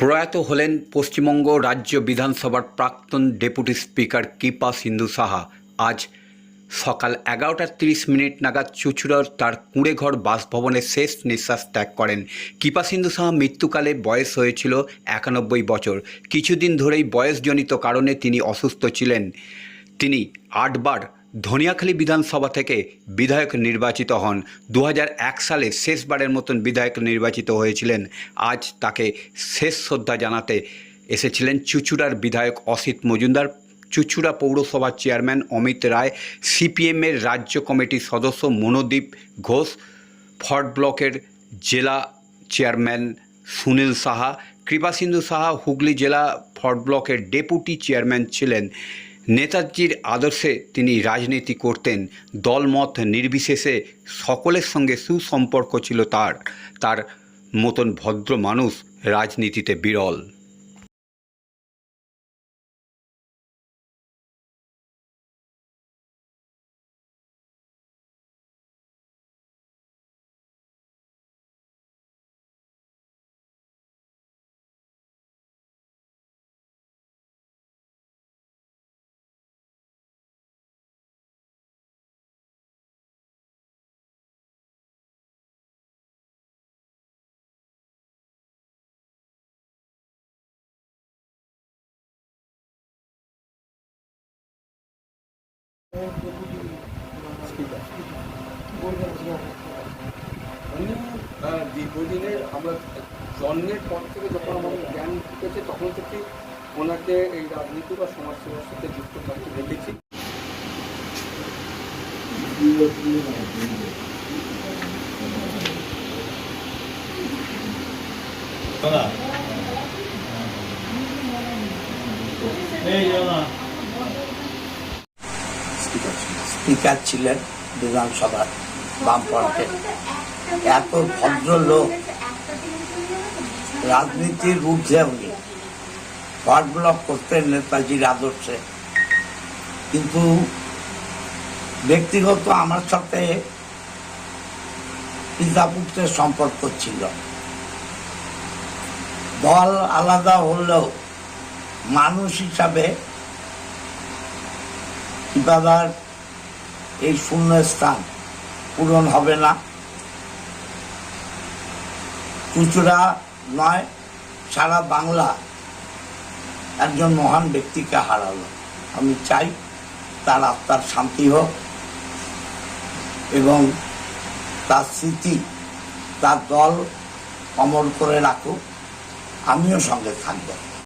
প্রয়াত হলেন পশ্চিমবঙ্গ রাজ্য বিধানসভার প্রাক্তন ডেপুটি স্পিকার কৃপা সিন্ধু সাহা। আজ সকাল এগারোটা তিরিশ মিনিট নাগাদ চুচুড়ার তার কুঁড়েঘর বাসভবনে শেষ নিঃশ্বাস ত্যাগ করেন। কৃপা সিন্ধু সাহা মৃত্যুকালে বয়স হয়েছিল একানব্বই বছর। কিছুদিন ধরেই বয়সজনিত কারণে তিনি অসুস্থ ছিলেন। তিনি আটবার ধনিয়াখালী বিধানসভা থেকে বিধায়ক নির্বাচিত হন। দু হাজার এক সালে শেষবারের মতন বিধায়ক নির্বাচিত হয়েছিলেন। আজ তাকে শেষ শ্রদ্ধা জানাতে এসেছিলেন চুচুড়ার বিধায়ক অসিত মজুমদার। চুচুড়া পৌরসভার চেয়ারম্যান অমিত রায় সিপিএমের রাজ্য কমিটির সদস্য মনোদীপ ঘোষ, ফর্ট ব্লকের জেলা চেয়ারম্যান সুনীল সাহা কৃপাসিন্ধু সাহা, হুগলি জেলা ফর্ট ব্লকের ডেপুটি চেয়ারম্যান ছিলেন। নেতাজির আদর্শে তিনি রাজনীতি করতেন। দলমত নির্বিশেষে সকলের সঙ্গে সুসম্পর্ক ছিল তার। তার মতন ভদ্র মানুষ রাজনীতিতে বিরল। দীর্ঘদিনের আমরা জন্মের পর থেকে যখন আমাদের জ্ঞান ঢুকেছে, তখন থেকে ওনাকে এই রাজনীতি বা সমাজসেবার সাথে যুক্ত থাকতে দেখেছি। দাদা। এই, দাদা। স্পিকার ছিলেন বিধানসভার বামফ্রন্টের এত ভদ্রলোক, রাজনীতির ঊর্ধ্বে উনি। ওয়ার্ড ব্লক করতেন নেতাজির আদর্শে। কিন্তু ব্যক্তিগত আমার সাথে পিতাপুত্রের সম্পর্ক ছিল। দল আলাদা হলেও মানুষ হিসাবে দাদার এই শূন্য স্থান পূরণ হবে না। চুচুড়া নয়, সারা বাংলা একজন মহান ব্যক্তিকে হারালো। আমি চাই তার আত্মার শান্তি হোক এবং তার স্মৃতি, তার দল অমর করে রাখুক। আমিও সঙ্গে থাকব।